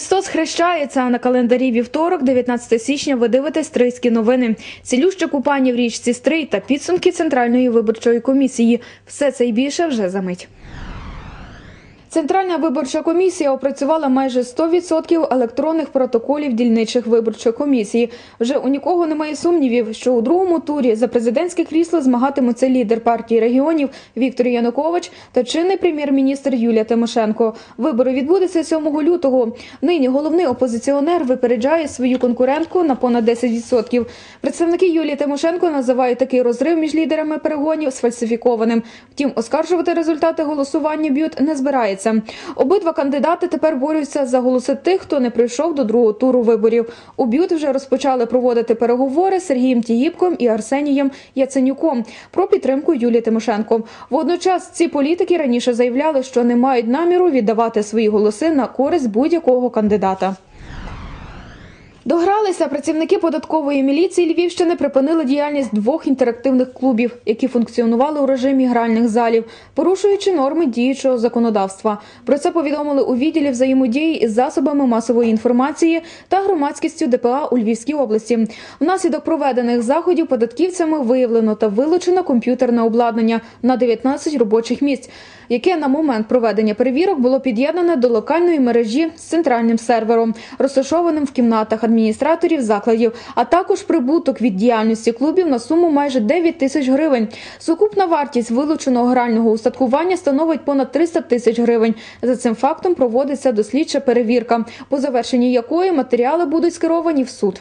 Христос хрещається. На календарі вівторок, 19 січня, ви дивитесь Стрийські новини. Цілюще купання в річці Стрий та підсумки Центральної виборчої комісії. Все це і більше вже за мить. Центральна виборча комісія опрацювала майже 100% електронних протоколів дільничих виборчих комісій. Вже у нікого немає сумнівів, що у другому турі за президентське крісло змагатимуться лідер партії регіонів Віктор Янукович та чинний прем'єр-міністр Юлія Тимошенко. Вибори відбудуться 7 лютого. Нині головний опозиціонер випереджає свою конкурентку на понад 10%. Представники Юлії Тимошенко називають такий розрив між лідерами перегонів сфальсифікованим. Втім, оскаржувати результати голосування б'ют не збирається. Обидва кандидати тепер борються за голоси тих, хто не прийшов до другого туру виборів. У б'ют вже розпочали проводити переговори з Сергієм Тіїпком і Арсенієм Яценюком про підтримку Юлії Тимошенко. Водночас ці політики раніше заявляли, що не мають наміру віддавати свої голоси на користь будь-якого кандидата. Догралися працівники податкової міліції Львівщини припинили діяльність двох інтерактивних клубів, які функціонували у режимі гральних залів, порушуючи норми діючого законодавства. Про це повідомили у відділі взаємодії із засобами масової інформації та громадськістю ДПА у Львівській області. Внаслідок проведених заходів податківцями виявлено та вилучено комп'ютерне обладнання на 19 робочих місць, яке на момент проведення перевірок було під'єднане до локальної мережі з центральним сервером, розташованим в кімнатах адміністраторів закладів, а також прибуток від діяльності клубів на суму майже 9 тисяч гривень. Сукупна вартість вилученого грального устаткування становить понад 300 тисяч гривень. За цим фактом проводиться дослідча перевірка, по завершенні якої матеріали будуть скеровані в суд.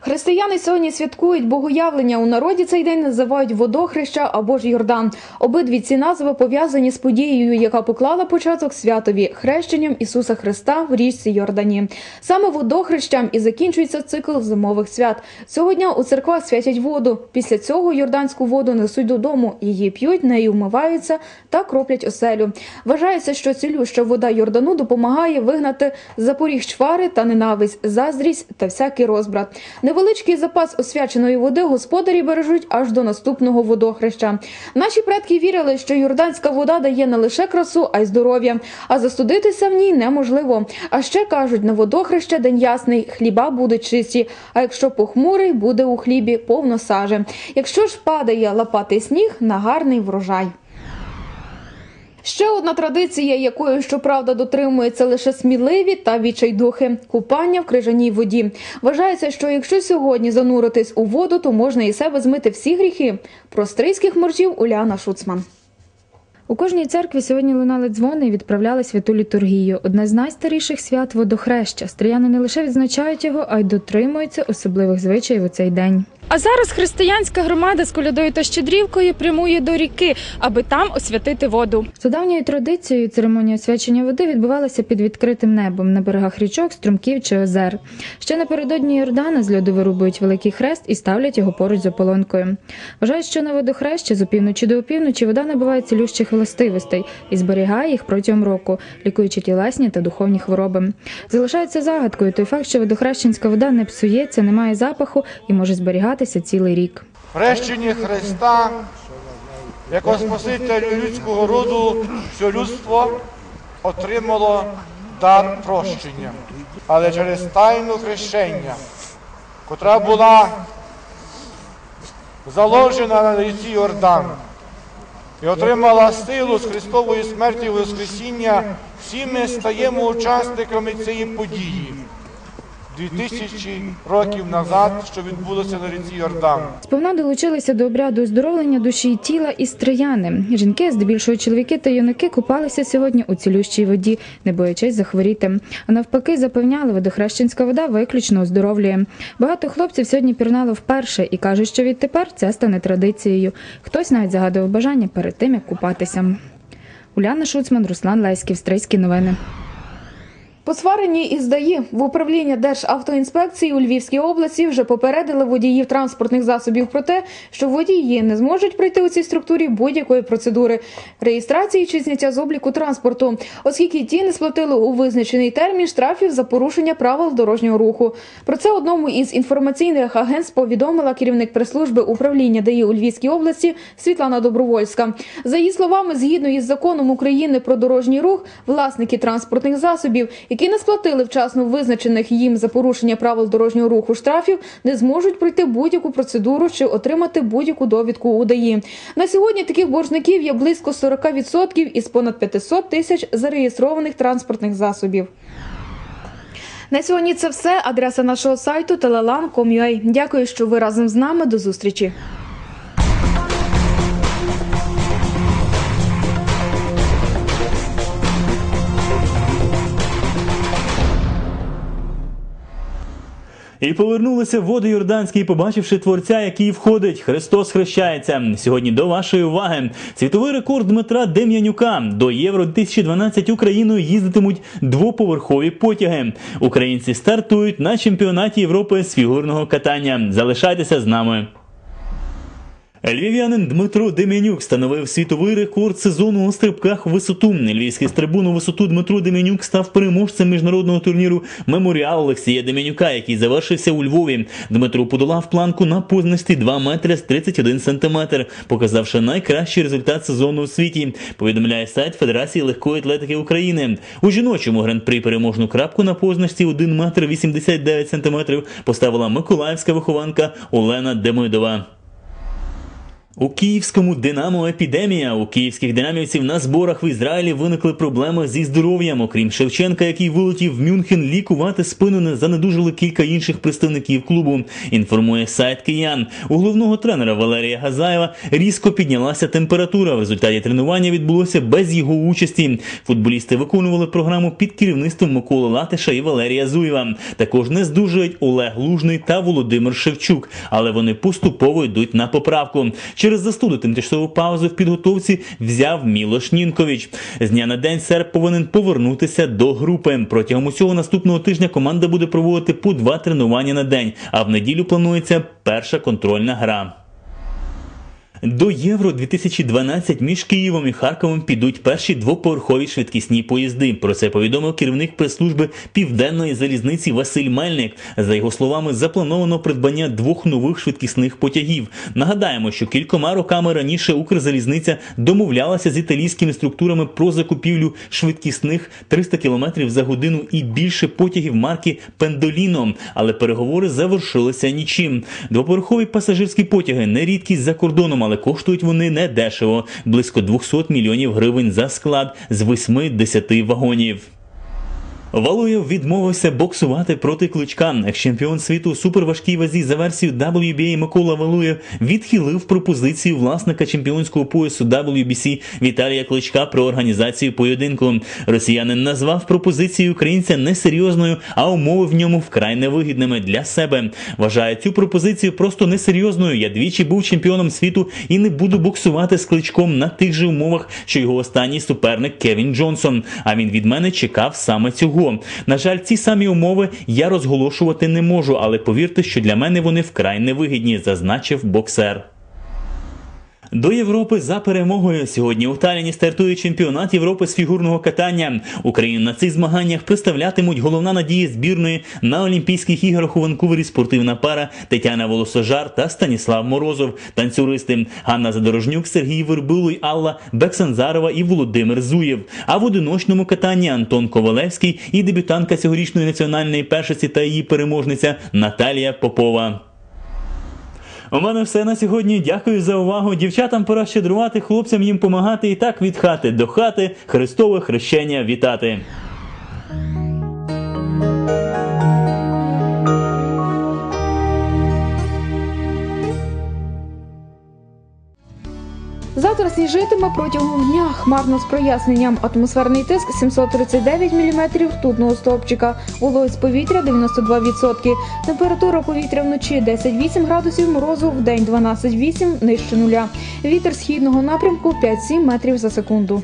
Християни сьогодні святкують богоявлення. У народі цей день називають водохреща або ж Йордан. Обидві ці назви пов'язані з подією, яка поклала початок святові хрещенням Ісуса Христа в річці Йордані. Саме водохрещам і закінчується цикл зимових свят. Цього дня у церквах святять воду. Після цього йорданську воду несуть додому. Її п'ють, нею вмиваються та кроплять оселю. Вважається, що цілюща вода Йордану допомагає вигнати запоріг чвари та ненависть, заздрість та всякий розбрат. Невеличкий запас освяченої води господарі бережуть аж до наступного водохреща. Наші предки вірили, що юрданська вода дає не лише красу, а й здоров'я, а застудитися в ній неможливо. А ще кажуть, на водохреща день ясний, хліба будуть чисті. А якщо похмурий, буде у хлібі повно сажи. Якщо ж падає лопатий сніг на гарний врожай. Ще одна традиція, якої щоправда дотримуються лише сміливі та відчайдухи – купання в крижаній воді. Вважається, що якщо сьогодні зануритись у воду, то можна і себе змити всі гріхи. Про стрийських моржів Уляна Шуцман. У кожній церкві сьогодні лунали дзвони і відправляли святу літургію. Одне з найстаріших свят водохреща. Стрияни не лише відзначають його, а й дотримуються особливих звичаїв у цей день. А зараз християнська громада з колядою та щедрівкою прямує до ріки, аби там освятити воду. За давньою традицією церемонія освячення води відбувалася під відкритим небом на берегах річок, струмків чи озер. Ще напередодні Йордана з льоду вирубують великий хрест і ставлять його поруч з ополонкою. Вважають, що на водохрещі з опівночі до опівночі вода набуває цілющих властивостей і зберігає їх протягом року, лікуючи тілесні та духовні хвороби. Залишається загадкою той факт, що водохрещенська вода не псується, не має запаху і може зберігатися цілий рік. Хрещення Христа, як Спасителя людського роду, все людство отримало дар прощення. Але через тайну хрещення, котра була заложена на ріці Йордан і отримала силу з Христової смерті і Воскресіння, всі ми стаємо учасниками цієї події. 2000 років назад, що відбулося на ріці Йордан. Сповна долучилися до обряду оздоровлення душі і тіла і стрияни. Жінки, здебільшого чоловіки та юнаки, купалися сьогодні у цілющій воді, не боячись захворіти. А навпаки, запевняли, водохрещенська вода виключно оздоровлює. Багато хлопців сьогодні пірнало вперше і кажуть, що відтепер це стане традицією. Хтось навіть загадував бажання перед тим, як купатися. Уляна Шуцман, Руслан Леськів, Стрийські новини. Посварені із ДАІ в управління Державтоінспекції у Львівській області вже попередили водіїв транспортних засобів про те, що водії не зможуть пройти у цій структурі будь-якої процедури реєстрації чи зняття з обліку транспорту, оскільки ті не сплатили у визначений термін штрафів за порушення правил дорожнього руху. Про це одному із інформаційних агентств повідомила керівник прес-служби управління ДАІ у Львівській області Світлана Добровольська. За її словами, згідно із законом України про дорожній рух, власники транспортних засобів, які які не сплатили вчасно визначених їм за порушення правил дорожнього руху штрафів, не зможуть пройти будь-яку процедуру чи отримати будь-яку довідку у. На сьогодні таких боржників є близько 40% із понад 500 тисяч зареєстрованих транспортних засобів. На сьогодні це все. Адреса нашого сайту telelan.com.ua. Дякую, що ви разом з нами. До зустрічі. І повернулися води Йорданські, побачивши творця, який входить. Христос хрещається. Сьогодні до вашої уваги. Світовий рекорд Дмитра Дем'янюка. До Євро 2012 Україною їздитимуть двоповерхові потяги. Українці стартують на чемпіонаті Європи з фігурного катання. Залишайтеся з нами. Львів'янин Дмитро Дем'янюк становив світовий рекорд сезону у стрибках в висоту. Львівський стрибун у висоту Дмитро Дем'янюк став переможцем міжнародного турніру Меморіал Олексія Дем'янюка, який завершився у Львові. Дмитро подолав планку на позначці 2 метри з 31 сантиметр, показавши найкращий результат сезону у світі. Повідомляє сайт Федерації легкої атлетики України. У жіночому гран-прі переможну крапку на позначці 1 метр 89 сантиметрів поставила миколаївська вихованка Олена Демидова. У київському Динамо епідемія. У київських динамівців на зборах в Ізраїлі виникли проблеми зі здоров'ям. Окрім Шевченка, який вилетів в Мюнхен лікувати спину, не занедужили кілька інших представників клубу. Інформує сайт Киян. У головного тренера Валерія Газаєва різко піднялася температура. В результаті тренування відбулося без його участі. Футболісти виконували програму під керівництвом Миколи Латиша і Валерія Зуєва. Також не здужують Олег Лужний та Володимир Шевчук, але вони поступово йдуть на поправку. Через застуду тимчасову паузу в підготовці взяв Мілош Нінкович. З дня на день серб повинен повернутися до групи. Протягом усього наступного тижня команда буде проводити по два тренування на день, а в неділю планується перша контрольна гра. До Євро 2012 між Києвом і Харковом підуть перші двоповерхові швидкісні поїзди. Про це повідомив керівник прес-служби Південної залізниці Василь Мельник. За його словами, заплановано придбання двох нових швидкісних потягів. Нагадаємо, що кількома роками раніше Укрзалізниця домовлялася з італійськими структурами про закупівлю швидкісних 300 км за годину і більше потягів марки Пендоліно, але переговори завершилися нічим. Двоповерхові пасажирські потяги не рідкість за кордоном, але коштують вони не дешево близько 200 мільйонів гривень за склад з 8-10 вагонів. Валуєв відмовився боксувати проти кличка. Екс-чемпіон світу у суперважкій вазі за версією WBA Микола Валуєв відхилив пропозицію власника чемпіонського поясу WBC Віталія Кличка про організацію поєдинку. Росіянин назвав пропозицію українця несерйозною, а умови в ньому вкрай невигідними для себе. Вважає цю пропозицію просто несерйозною. Я двічі був чемпіоном світу і не буду боксувати з кличком на тих же умовах, що його останній суперник Кевін Джонсон. А він від мене чекав саме цього. На жаль, ці самі умови я розголошувати не можу, але повірте, що для мене вони вкрай невигідні, зазначив боксер. До Європи за перемогою сьогодні у Таліні стартує чемпіонат Європи з фігурного катання. Україну на цих змаганнях представлятимуть головна надія збірної на Олімпійських іграх у Ванкувері спортивна пара Тетяна Волосожар та Станіслав Морозов, танцюристи Ганна Задорожнюк, Сергій Вербулий, Алла Бексанзарова і Володимир Зуєв. А в одиночному катанні Антон Ковалевський і дебютантка цьогорічної національної першості та її переможниця Наталія Попова. У мене все на сьогодні. Дякую за увагу. Дівчатам пора щедрувати, хлопцям їм помагати і так від хати до хати Христове хрещення вітати. Завтра сніжитиме протягом дня хмарно з проясненням. Атмосферний тиск 739 мм тутного стовпчика, вологість повітря 92%. Температура повітря вночі 10-8 градусів морозу, в день 12-8 нижче нуля. Вітер східного напрямку 5-7 метрів за секунду.